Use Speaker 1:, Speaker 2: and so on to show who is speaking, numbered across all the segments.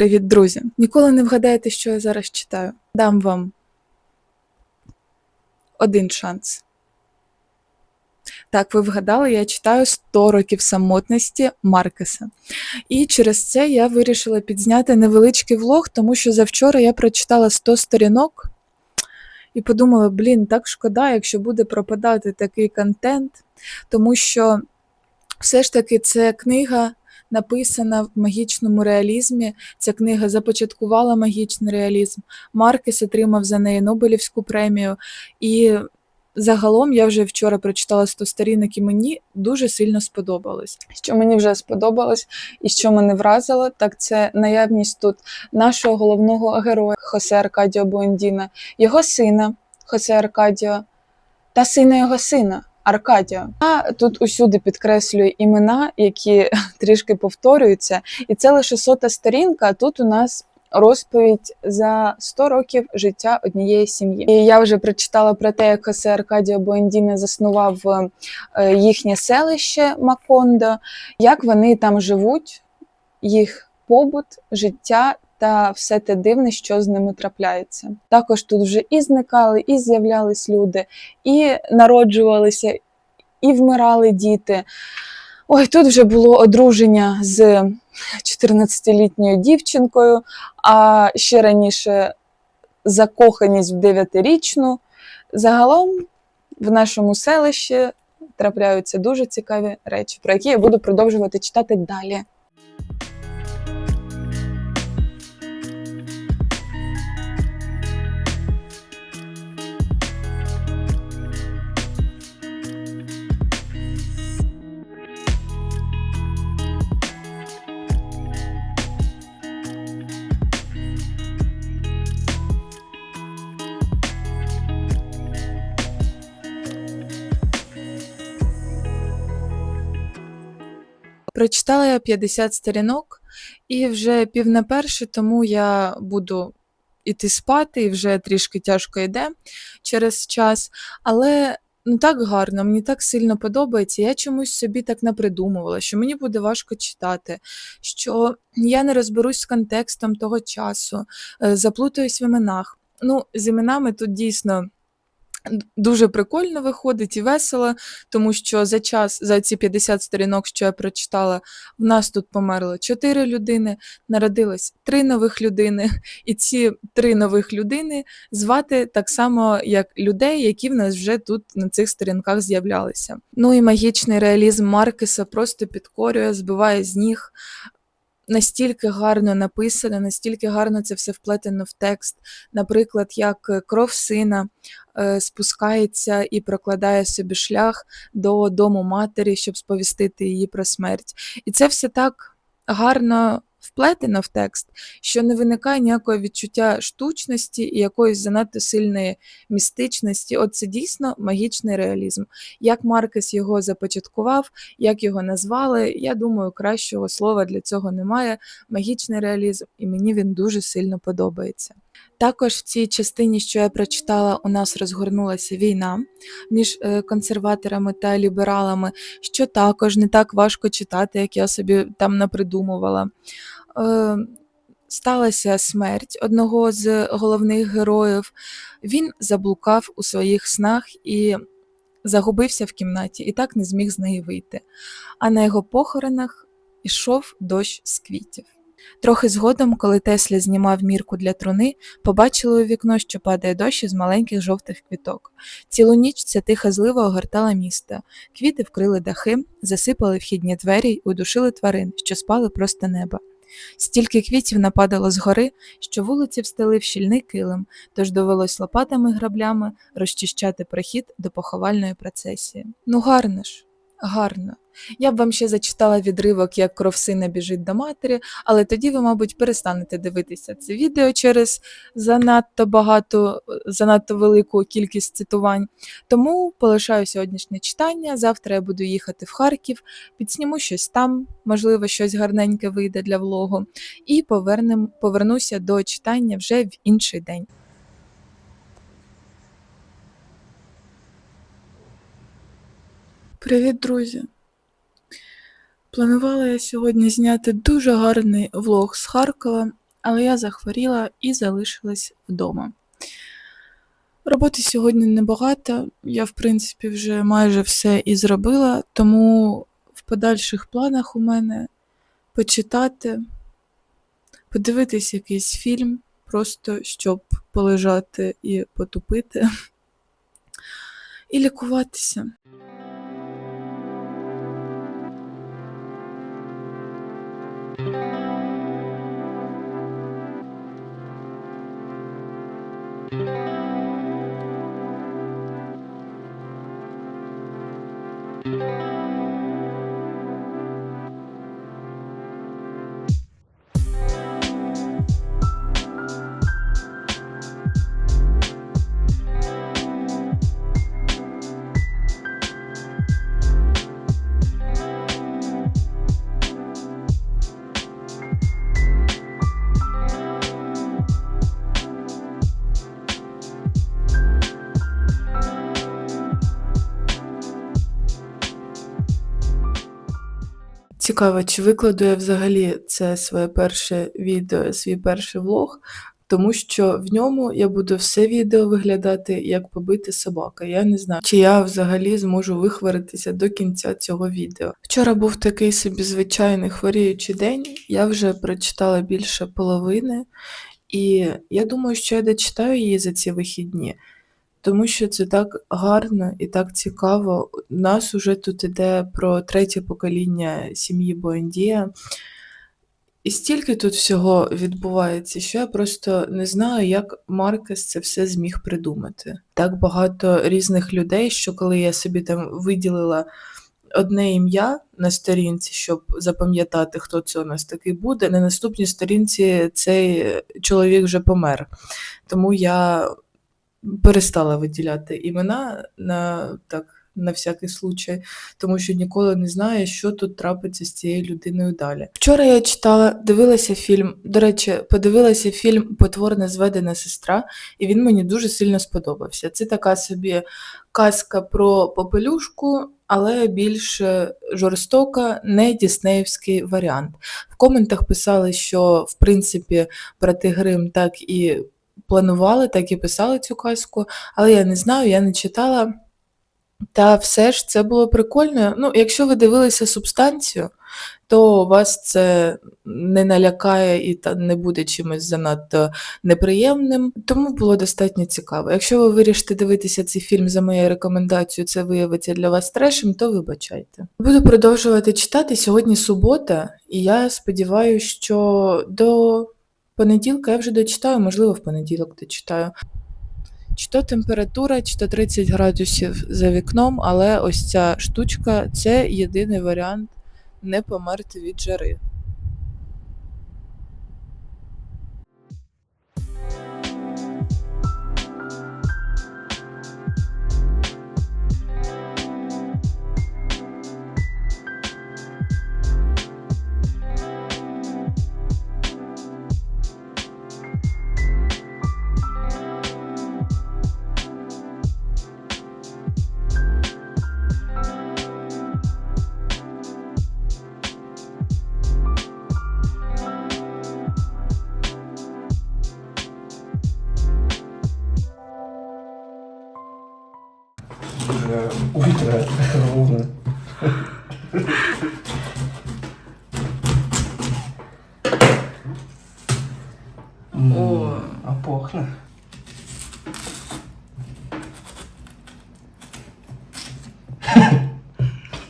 Speaker 1: Привіт, друзі! Ніколи не вгадаєте, що я зараз читаю. Дам вам один шанс. Так, ви вгадали, я читаю 100 років самотності Маркеса. І через це я вирішила підзняти невеличкий влог, тому що завчора я прочитала 100 сторінок і подумала: блін, так шкода, якщо буде пропадати такий контент, тому що все ж таки це книга написана в магічному реалізмі. Ця книга започаткувала магічний реалізм. Маркес отримав за неї Нобелівську премію. І загалом я вже вчора прочитала 100 сторінок, і мені дуже сильно сподобалось. Що мені вже сподобалось і що мене вразило, так це наявність тут нашого головного героя Хосе Аркадіо Буендіна, його сина Хосе Аркадіо та сина його сина. Аркадіо. А тут усюди підкреслює імена, які трішки повторюються, і це лише сота сторінка. Тут у нас розповідь за 100 років життя однієї сім'ї. І я вже прочитала про те, як Хосе Аркадіо Буендіне заснував е, їхнє селище Макондо, як вони там живуть, їх побут, життя. Та все те дивне, що з ними трапляється. Також тут вже і зникали, і з'являлись люди, і народжувалися, і вмирали діти. Ой, тут вже було одруження з 14-літньою дівчинкою, а ще раніше закоханість в 9-річну. Загалом в нашому селищі трапляються дуже цікаві речі, про які я буду продовжувати читати далі. Прочитала я 50 сторінок і вже пів на перше, тому я буду іти спати, і вже трішки тяжко йде через час. Але ну так гарно, мені так сильно подобається. Я чомусь собі так напридумувала, що мені буде важко читати, що я не розберусь з контекстом того часу, е, заплутаюсь в іменах. Ну, з іменами тут дійсно. Дуже прикольно виходить і весело, тому що за час, за ці 50 сторінок, що я прочитала, в нас тут померло 4 людини, народилось 3 нових людини, і ці 3 нових людини звати так само, як людей, які в нас вже тут на цих сторінках з'являлися. Ну і магічний реалізм Маркеса просто підкорює, збиває з ніг настільки гарно написано, настільки гарно це все вплетено в текст. Наприклад, як е, кров сина е, спускається і прокладає собі шлях до дому матері, щоб сповістити її про смерть. І це все так гарно вплетено в текст, що не виникає ніякого відчуття штучності і якоїсь занадто сильної містичності. От це дійсно магічний реалізм. Як Маркес його започаткував, як його назвали, я думаю, кращого слова для цього немає. Магічний реалізм, і мені він дуже сильно подобається. Також в цій частині, що я прочитала, у нас розгорнулася війна між е, консерваторами та лібералами, що також не так важко читати, як я собі там напридумувала. Е, сталася смерть одного з головних героїв. Він заблукав у своїх снах і загубився в кімнаті, і так не зміг з неї вийти. А на його похоронах ішов дощ з квітів. Трохи згодом, коли Тесля знімав мірку для труни, побачили у вікно, що падає дощ із маленьких жовтих квіток. Цілу ніч ця тиха злива огортала місто. Квіти вкрили дахи, засипали вхідні двері й удушили тварин, що спали просто неба. Стільки квітів нападало згори, що вулиці встелив щільний килим, тож довелось лопатами граблями розчищати прохід до поховальної процесії. Ну гарно ж, гарно. Я б вам ще зачитала відривок, як кров сина біжить до матері, але тоді ви, мабуть, перестанете дивитися це відео через занадто багато, занадто велику кількість цитувань. Тому полишаю сьогоднішнє читання. Завтра я буду їхати в Харків, підсніму щось там, можливо, щось гарненьке вийде для влогу, і повернем, повернуся до читання вже в інший день. Привіт, друзі! Планувала я сьогодні зняти дуже гарний влог з Харкова, але я захворіла і залишилась вдома. Роботи сьогодні небагато, я, в принципі, вже майже все і зробила, тому в подальших планах у мене почитати, подивитись якийсь фільм, просто щоб полежати і потупити, і лікуватися. Цікаво, чи викладу я взагалі це своє перше відео, свій перший влог, тому що в ньому я буду все відео виглядати як побита собака. Я не знаю, чи я взагалі зможу вихваритися до кінця цього відео. Вчора був такий собі звичайний хворіючий день, я вже прочитала більше половини, і я думаю, що я дочитаю її за ці вихідні. Тому що це так гарно і так цікаво. У нас уже тут іде про третє покоління сім'ї Буендія. І стільки тут всього відбувається, що я просто не знаю, як Маркес це все зміг придумати. Так багато різних людей, що коли я собі там виділила одне ім'я на сторінці, щоб запам'ятати, хто це у нас такий буде, на наступній сторінці цей чоловік вже помер. Тому я перестала виділяти імена на так, на всякий случай, тому що ніколи не знаю, що тут трапиться з цією людиною далі. Вчора я читала, дивилася фільм. До речі, подивилася фільм Потворна зведена сестра, і він мені дуже сильно сподобався. Це така собі казка про попелюшку, але більш е, жорстока, не діснеївський варіант. В коментах писали, що в принципі брати Грим так і планували, так і писали цю казку, але я не знаю, я не читала. Та все ж це було прикольно. Ну, якщо ви дивилися субстанцію, то вас це не налякає і не буде чимось занадто неприємним, тому було достатньо цікаво. Якщо ви вирішите дивитися цей фільм за моєю рекомендацією, це виявиться для вас трешем, то вибачайте. Буду продовжувати читати. Сьогодні субота, і я сподіваюся, що до понеділка я вже дочитаю, можливо, в понеділок дочитаю. Чи то температура, чи то 30 градусів за вікном, але ось ця штучка це єдиний варіант не померти від жари.
Speaker 2: Э, Утро ровно. М,
Speaker 1: О.
Speaker 2: А пахне.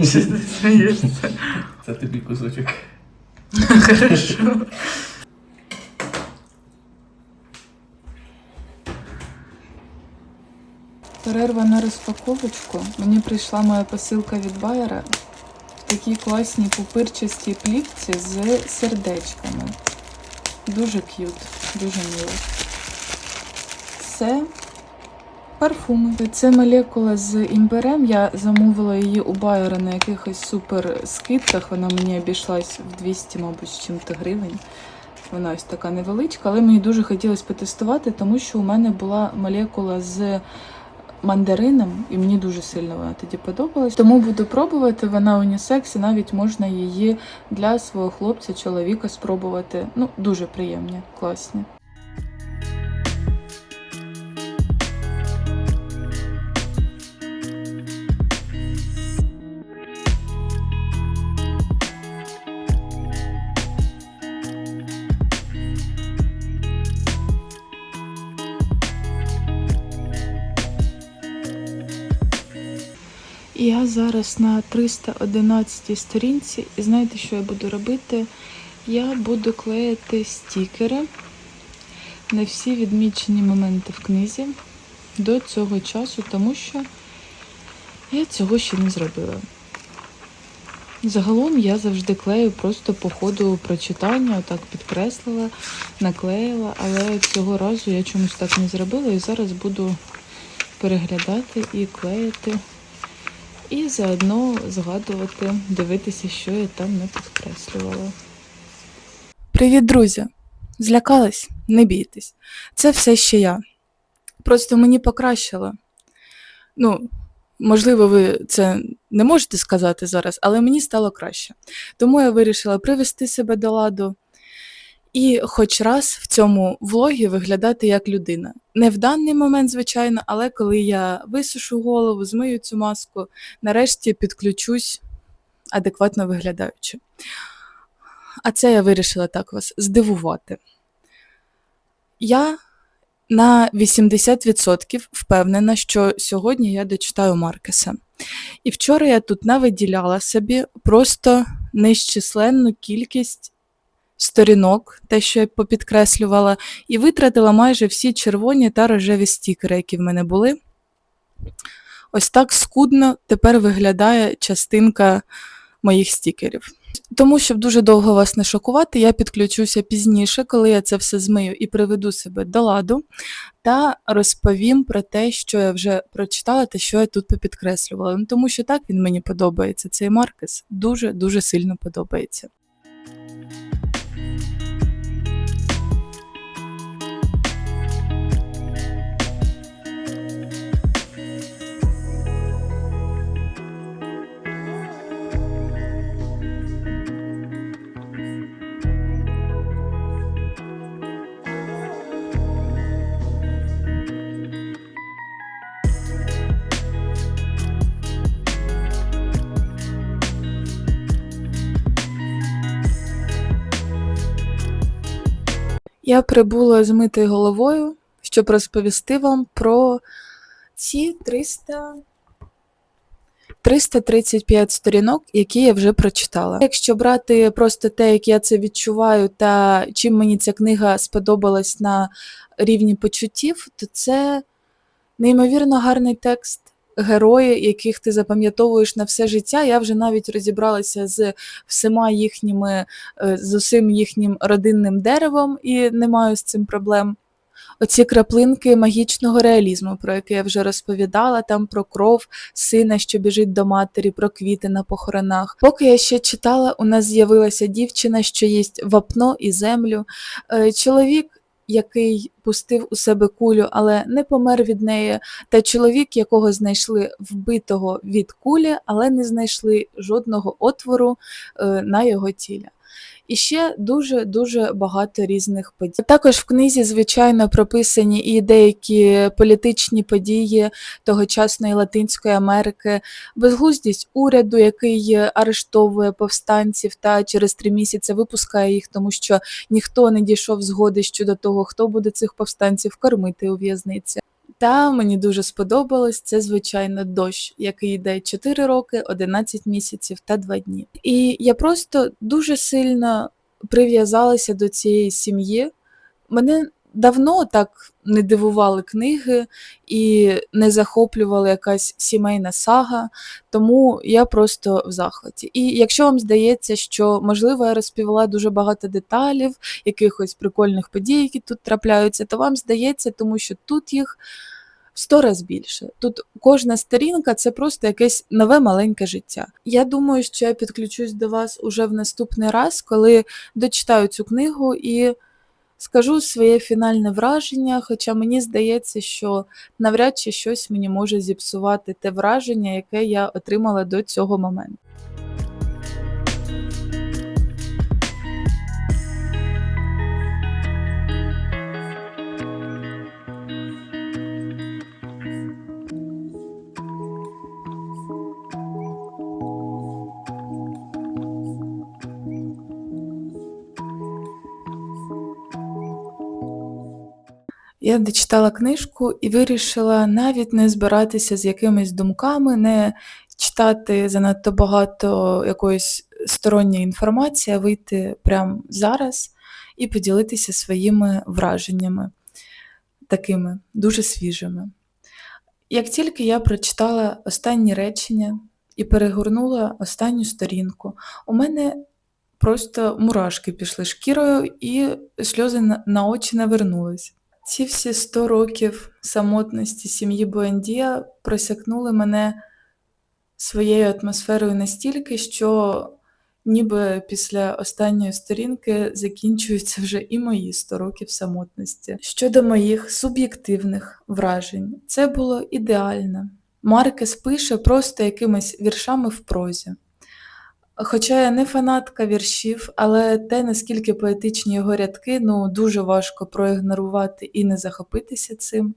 Speaker 1: Що ти смієшся?
Speaker 2: Це тобі кусочок.
Speaker 1: Хорошо. Розпаковочку. Мені прийшла моя посилка від Байера в такій класній пупирчастій плівці з сердечками. Дуже к'ют, дуже мило. Це парфуми. Це молекула з імбирем. Я замовила її у Байера на якихось супер скидках. Вона мені обійшлась в 200, мабуть, чим-то гривень. Вона ось така невеличка, але мені дуже хотілося потестувати, тому що у мене була молекула з мандарином, і мені дуже сильно вона тоді подобалась. Тому буду пробувати. Вона унісекс, і навіть можна її для свого хлопця, чоловіка спробувати. Ну, дуже приємні, класні. Зараз на 311 сторінці, і знаєте, що я буду робити? Я буду клеїти стікери на всі відмічені моменти в книзі до цього часу, тому що я цього ще не зробила. Загалом я завжди клею просто по ходу прочитання, отак підкреслила, наклеїла, але цього разу я чомусь так не зробила і зараз буду переглядати і клеїти. І заодно згадувати, дивитися, що я там не підкреслювала. Привіт, друзі! Злякались? Не бійтесь. Це все ще я. Просто мені покращило. Ну, можливо, ви це не можете сказати зараз, але мені стало краще. Тому я вирішила привести себе до ладу і хоч раз в цьому влогі виглядати як людина. Не в даний момент, звичайно, але коли я висушу голову, змию цю маску, нарешті підключусь адекватно виглядаючи. А це я вирішила так вас здивувати. Я на 80% впевнена, що сьогодні я дочитаю Маркеса. І вчора я тут навиділяла собі просто нещисленну кількість сторінок, те, що я попідкреслювала, і витратила майже всі червоні та рожеві стікери, які в мене були. Ось так скудно тепер виглядає частинка моїх стікерів. Тому, щоб дуже довго вас не шокувати, я підключуся пізніше, коли я це все змию і приведу себе до ладу, та розповім про те, що я вже прочитала та що я тут попідкреслювала. Ну, тому що так він мені подобається. Цей Маркес дуже-дуже сильно подобається. Я прибула з митою головою, щоб розповісти вам про ці 300... 335 сторінок, які я вже прочитала. Якщо брати просто те, як я це відчуваю, та чим мені ця книга сподобалась на рівні почуттів, то це неймовірно гарний текст. Герої, яких ти запам'ятовуєш на все життя. Я вже навіть розібралася з всіма їхніми, е, з усім їхнім родинним деревом і не маю з цим проблем. Оці краплинки магічного реалізму, про яке я вже розповідала, там про кров сина, що біжить до матері, про квіти на похоронах. Поки я ще читала, у нас з'явилася дівчина, що їсть вапно і землю. Е, Чоловік, який пустив у себе кулю, але не помер від неї, та чоловік, якого знайшли вбитого від кулі, але не знайшли жодного отвору е, на його тілі. І ще дуже дуже багато різних подій. Також в книзі, звичайно, прописані і деякі політичні події тогочасної Латинської Америки, безглуздість уряду, який арештовує повстанців та через три місяці випускає їх, тому що ніхто не дійшов згоди щодо того, хто буде цих повстанців кормити у в'язниці. Та мені дуже сподобалось це, звичайно, дощ, який йде 4 роки, 11 місяців та 2 дні. І я просто дуже сильно прив'язалася до цієї сім'ї. Мене давно так не дивували книги і не захоплювала якась сімейна сага, тому я просто в захваті. І якщо вам здається, що можливо я розповіла дуже багато деталів, якихось прикольних подій, які тут трапляються, то вам здається, тому що тут їх сто раз більше. Тут кожна сторінка це просто якесь нове маленьке життя. Я думаю, що я підключусь до вас уже в наступний раз, коли дочитаю цю книгу і скажу своє фінальне враження, хоча мені здається, що навряд чи щось мені може зіпсувати те враження, яке я отримала до цього моменту. Я дочитала книжку і вирішила навіть не збиратися з якимись думками, не читати занадто багато якоїсь сторонньої інформації, а вийти прямо зараз і поділитися своїми враженнями, такими дуже свіжими. Як тільки я прочитала останні речення і перегорнула останню сторінку, у мене просто мурашки пішли шкірою і сльози на- очі навернулись. Ці всі 100 років самотності сім'ї Буендія просякнули мене своєю атмосферою настільки, що ніби після останньої сторінки закінчуються вже і мої 100 років самотності. Щодо моїх суб'єктивних вражень, це було ідеально. Маркес пише просто якимись віршами в прозі. Хоча я не фанатка віршів, але те, наскільки поетичні його рядки, ну дуже важко проігнорувати і не захопитися цим.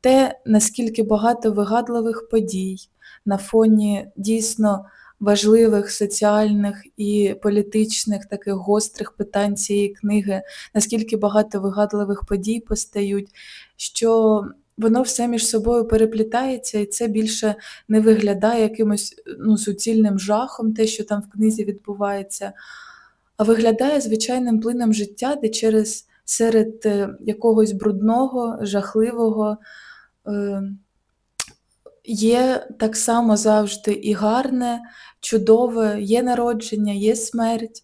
Speaker 1: Те, наскільки багато вигадливих подій на фоні дійсно важливих соціальних і політичних таких гострих питань цієї книги, наскільки багато вигадливих подій постають, що воно все між собою переплітається, і це більше не виглядає якимось ну, суцільним жахом, те, що там в книзі відбувається, а виглядає звичайним плином життя, де через серед е, якогось брудного, жахливого е, є так само завжди і гарне, чудове, є народження, є смерть.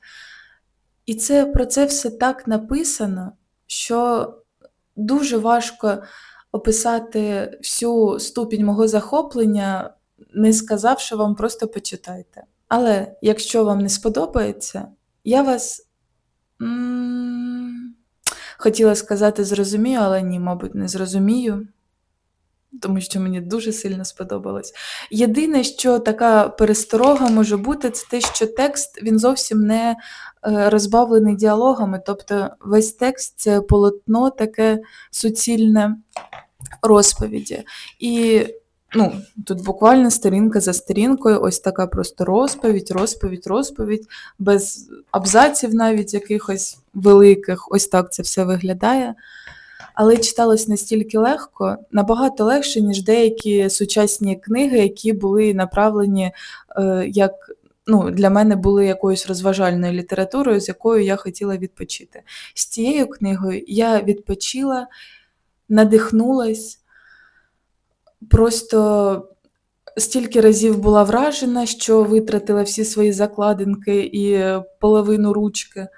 Speaker 1: І це про це все так написано, що дуже важко описати всю ступінь мого захоплення, не сказавши вам просто почитайте. Але якщо вам не сподобається, я вас м, хотіла сказати зрозумію, але ні, мабуть, не зрозумію, тому що мені дуже сильно сподобалось. Єдине, що така пересторога може бути, це те, що текст він зовсім не е, розбавлений діалогами, тобто весь текст це полотно таке суцільне розповіді. І ну, тут буквально сторінка за сторінкою, ось така просто розповідь, розповідь, розповідь, без абзаців навіть якихось великих, ось так це все виглядає. Але читалось настільки легко, набагато легше, ніж деякі сучасні книги, які були направлені е, як ну, для мене були якоюсь розважальною літературою, з якою я хотіла відпочити. З цією книгою я відпочила, надихнулась, просто стільки разів була вражена, що витратила всі свої закладинки і половину ручки.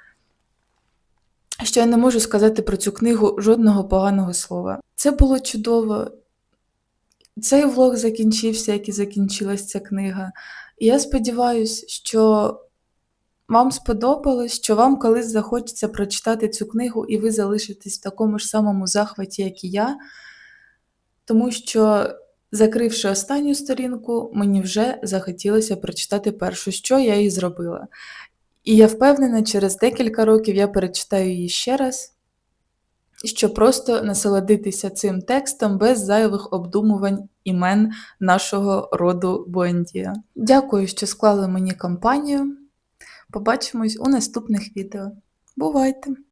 Speaker 1: Що я не можу сказати про цю книгу жодного поганого слова. Це було чудово. Цей влог закінчився, як і закінчилась ця книга. І я сподіваюся, що вам сподобалось, що вам колись захочеться прочитати цю книгу, і ви залишитесь в такому ж самому захваті, як і я, тому що, закривши останню сторінку, мені вже захотілося прочитати першу, що я і зробила. І я впевнена, через декілька років я перечитаю її ще раз, щоб просто насолодитися цим текстом без зайвих обдумувань імен нашого роду Буендія. Дякую, що склали мені компанію. Побачимось у наступних відео. Бувайте!